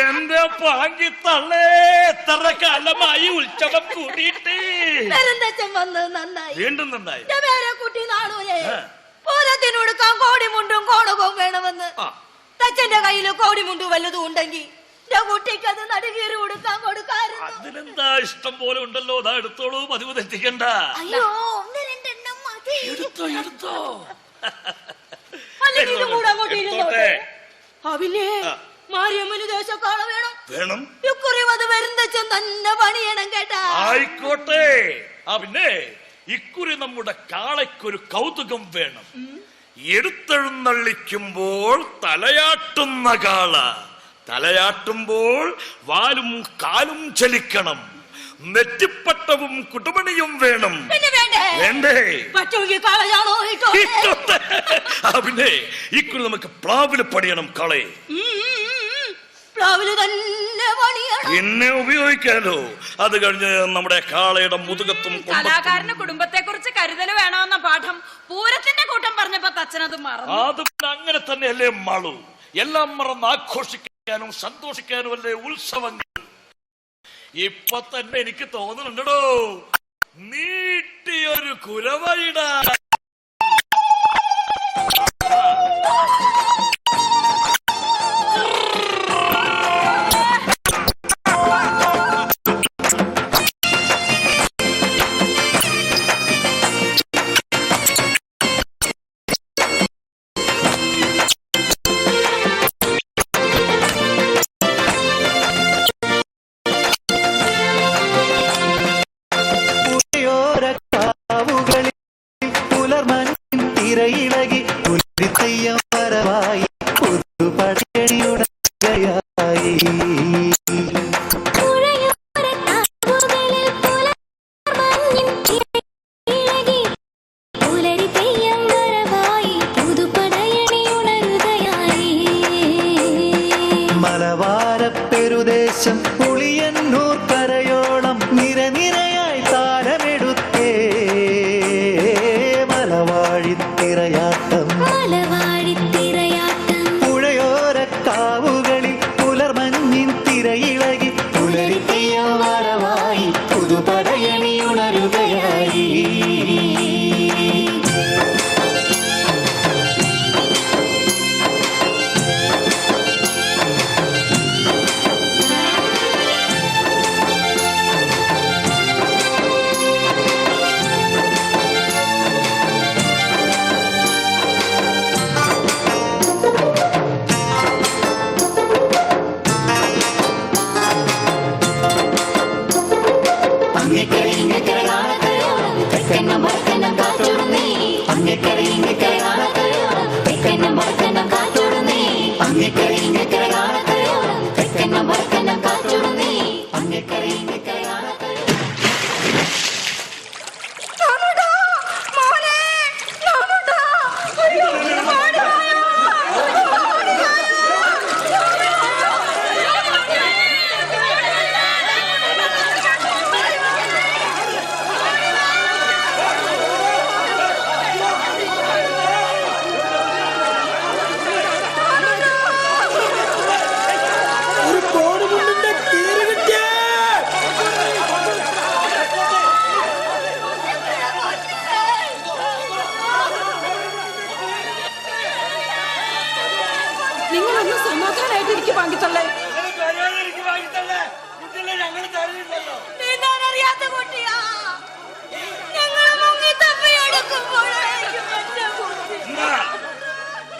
എന്റെ പാങ്കി തള്ളേ എത്ര കാലമായി ഉത്സവം കൂടിയിട്ട്. പെരുന്തച്ഛൻ നന്നായി. വീണ്ടും നന്നായി. എന്റെ പേരെ കുട്ടി നാണൂലേ ആ. പൂരത്തിനൊടുക്കാൻ കോടിമുണ്ടും കോണകവും വേണമെന്ന്. തച്ചന്റെ കയ്യിൽ കോടിമുണ്ടും വല്ലതും ഉണ്ടെങ്കിൽ കുട്ടിക്ക് അത് നടുകീറി കൊടുക്കാൻ കൊടുക്കാറുണ്ട് അതിനെന്താ ഇഷ്ടം പോലെ ഉണ്ടല്ലോ? അതാ എടുത്തോളൂ പതിവ് തെറ്റിക്കണ്ട. അയ്യോ ഒന്ന് രണ്ടെണ്ണം മതി. എടുത്തോ എടുത്തോ. അല്ലെങ്കിൽ കൂടെ അങ്ങോട്ട് ഇരുന്നോട്ടെ. എടുത്തോട്ടെ. മാരിയമ്മന് ദേശക്കാള വേണം. വേണം. ഇക്കുറി അത് തന്നെ പണിയണം കേട്ടാ. ആയിക്കോട്ടെ. ആ പിന്നെ ഇക്കുറി നമ്മുടെ കാളയ്ക്കൊരു കൗതുകം വേണം. എടുത്തെഴുന്നള്ളിക്കുമ്പോൾ തലയാട്ടുന്ന കാള. തലയാട്ടുമ്പോൾ വാലും കാലും ചലിക്കണം. നെറ്റിപ്പട്ടവും കുടുമണിയും വേണം. വേണ്ടേ. പിന്നെ ഇക്കുറി നമുക്ക് പ്ലാവിൽ പണിയണം കളയെ പ്ലാവിൽ തന്നെ പണിയണം. പിന്നെ ഉപയോഗിക്കാലോ? അത് കഴിഞ്ഞ് നമ്മുടെ കാളയുടെ മുതുകത്തും കലാകാരന്റെ കലാകാരന് കുടുംബത്തെ കുറിച്ച് കരുതൽ വേണമെന്ന പാഠം പൂരത്തിന്റെ കൂട്ടം പറഞ്ഞപ്പോ തച്ചനത് മറന്നു. അത് അങ്ങനെ തന്നെയല്ലേ മാളു. എല്ലാം മറന്ന് ആഘോഷിക്കാനും സന്തോഷിക്കാനും അല്ലേ ഉത്സവങ്ങൾ? ഇപ്പൊ തന്നെ എനിക്ക് തോന്നുന്നുണ്ടോ നീട്ടിയൊരു കുരവയിട മലവാരപ്പെരുദേശം പുളിയന്നൂർ കരയോളം നിരനിരയായി താരമെടുത്തേ. മലവാഴിത്തിരയാട്ടം. മലവാഴിത്തിരയാട്ടം. പുഴയോരക്കാവുകളിൽ പുലർമഞ്ഞിൻ തിരയിളകി. പുലരിത്തിയ വരവായി പുതുപടയണിയുണരുകയായി Take another. നിങ്ങളൊന്ന് സമാധാനായിട്ടിരിക്കും എനിക്ക് വാങ്ങിത്തള്ളേ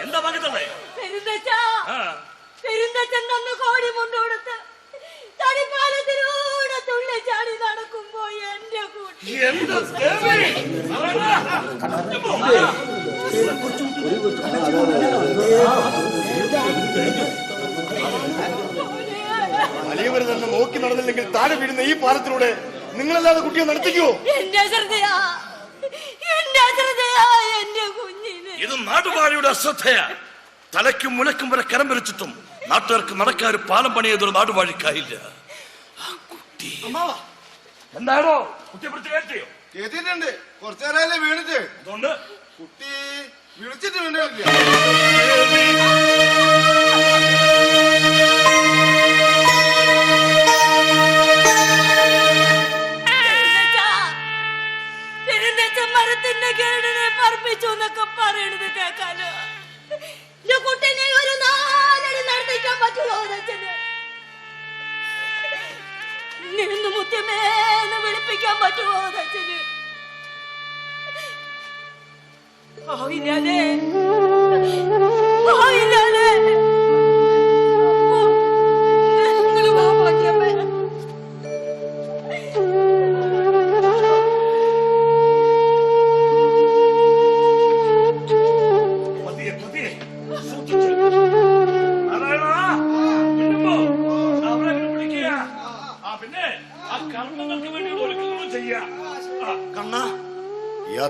എന്താ? പകത്തല്ലേ പെരുന്തച്ചാ. പെരുന്തച്ചൻ തന്ന കോടി മുണ്ടോടുത്ത് തടിപ്പാലത്തിലൂടെ തുള്ളിച്ചാടി നടക്കുമ്പോ എന്റെ കുട്ടി? വലിയവർ തന്നെ നോക്കി നടന്നില്ലെങ്കിൽ താഴെ വീഴുന്ന ഈ പാലത്തിലൂടെ നിങ്ങളല്ലാതെ കുട്ടിയെ നടത്തിക്കോ? എന്റെ ശ്രദ്ധയാ എന്റെ ശ്രദ്ധയാ എന്റെ കുഞ്ഞിനെ. ഇത് നാടുവാഴിയുടെ അശ്രദ്ധയാ. തലയ്ക്കും മുലക്കും വരെ കരം വരച്ചിട്ടും നാട്ടുകാർക്ക് നടക്കാൻ ഒരു പാലം പണിയതൊരു നാടുവാഴിക്കായില്ല ആ കുട്ടി. എന്താണോ കുട്ടിയെ പിടിച്ച് കയറ്റിയോ? കേട്ടിട്ടുണ്ട് കുറച്ചേരല്ലേ വീണിട്ട്. അതുകൊണ്ട് കുട്ടി വിളിച്ചിട്ട് മരത്തിന്റെ കേടിനെ പറപ്പിച്ചു എന്നൊക്കെ പറയണത് കേക്കാലോ എന്റെ കുട്ടനെ ഒരു നാലടി നടത്തിക്കാൻ പറ്റുമോ നിന്ന് മുത്തമേന്ന് വിളിപ്പിക്കാൻ പറ്റുമോ അതച്ഛന് 哦，好一点的。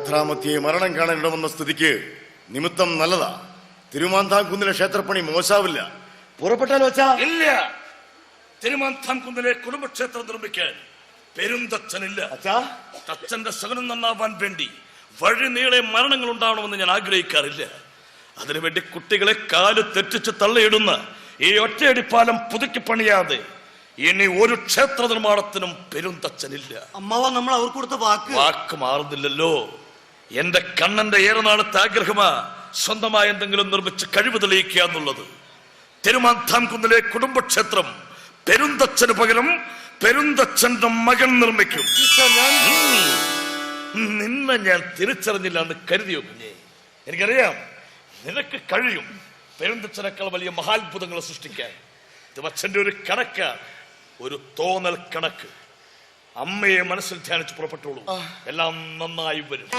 യാത്രാമധ്യേ മരണം കാണാൻ ഇടവന്ന സ്ഥിതിക്ക് നിമിത്തം നല്ലതാ. തിരുമാന്താംകുന്നിലെ ക്ഷേത്രപ്പണി മോശാവില്ല. പുറപ്പെട്ടാലോ ഇല്ല. തിരുമാന്താംകുന്നിലെ കുടുംബക്ഷേത്രം നിർമ്മിക്കാൻ പെരുന്തച്ഛനില്ല. തച്ചന്റെ ശകനം നന്നാവാൻ വേണ്ടി വഴി നീളെ മരണങ്ങൾ ഉണ്ടാവണമെന്ന് ഞാൻ ആഗ്രഹിക്കാറില്ല. അതിനുവേണ്ടി കുട്ടികളെ കാൽ തെറ്റിച്ച് തള്ളിയിടുന്ന ഈ ഒറ്റയടിപ്പാലം പുതുക്കി പണിയാതെ ഇനി ഒരു ക്ഷേത്ര നിർമ്മാണത്തിനും പെരുന്തച്ഛനില്ല. അമ്മാവ നമ്മൾ അവർക്ക് കൊടുത്ത വാക്ക്. വാക്ക് മാറുന്നില്ലല്ലോ. എന്റെ കണ്ണന്റെ ഏറനാളത്തെ ആഗ്രഹമാ സ്വന്തമായി എന്തെങ്കിലും നിർമ്മിച്ച് കഴിവ് തെളിയിക്കുക എന്നുള്ളത്. തിരുമാന്താം കുന്നിലെ കുടുംബക്ഷേത്രം പെരുന്തച്ഛന് പകരം പെരുന്തച്ഛന്റെ മകൻ നിർമ്മിക്കും. നിന്നെ ഞാൻ തിരിച്ചറിഞ്ഞില്ല എന്ന് കരുതിയോ കുഞ്ഞെ? എനിക്കറിയാം. നിനക്ക് കഴിയും പെരുന്തച്ഛനേക്കാൾ വലിയ മഹാത്ഭുതങ്ങൾ സൃഷ്ടിക്കാൻ. ഇത് അച്ഛന്റെ ഒരു കണക്ക് ഒരു തോന്നൽ കണക്ക്. അമ്മയെ മനസ്സിൽ ധ്യാനിച്ച് പുറപ്പെട്ടോളൂ. എല്ലാം നന്നായി വരും.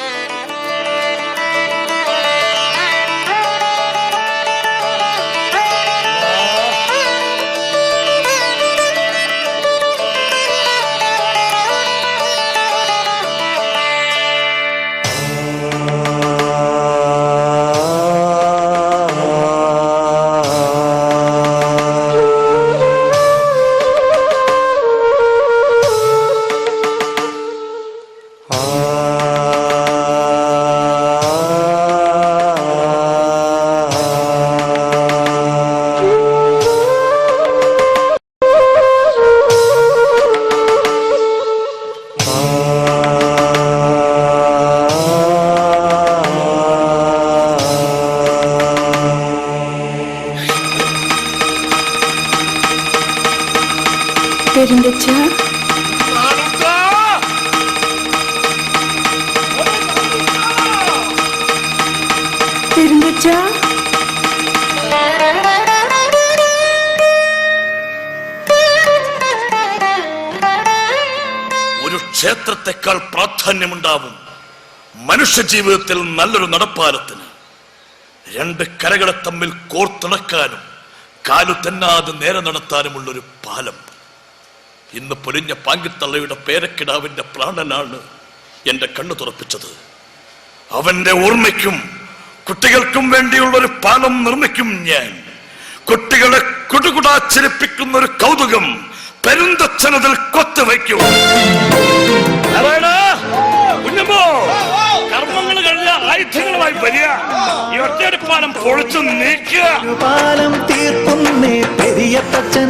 പെരുന്തച്ച ഒരു ക്ഷേത്രത്തെക്കാൾ പ്രാധാന്യമുണ്ടാവും മനുഷ്യ ജീവിതത്തിൽ നല്ലൊരു നടപ്പാലത്തിന്. രണ്ട് കരകളെ തമ്മിൽ കോർത്തിണക്കാനും കാലു തന്നാതെ നേരെ നടത്താനുമുള്ളൊരു പാലം. ഇന്ന് പൊലിഞ്ഞ പാങ്കിത്തള്ളയുടെ പേരക്കിടാവിന്റെ പ്രാണനാണ് എന്റെ കണ്ണു തുറപ്പിച്ചത്. അവന്റെ ഓർമ്മയ്ക്കും കുട്ടികൾക്കും വേണ്ടിയുള്ള ഒരു പാലം നിർമ്മിക്കും ഞാൻ. കുട്ടികളെ കുടുകുടാച്ചിരിപ്പിക്കുന്ന ഒരു കൗതുകം പെരുന്തച്ഛനതിൽ കൊത്തു വയ്ക്കും. കുഞ്ഞമ്മോ, കർമ്മങ്ങൾ കഴിഞ്ഞ ആയുധങ്ങളുമായി വരിക. ഈ ഒറ്റയടിപ്പാലം പൊളിച്ചു നീക്കുക. പാലം തീർക്കുന്നേ പെരിയ തച്ചൻ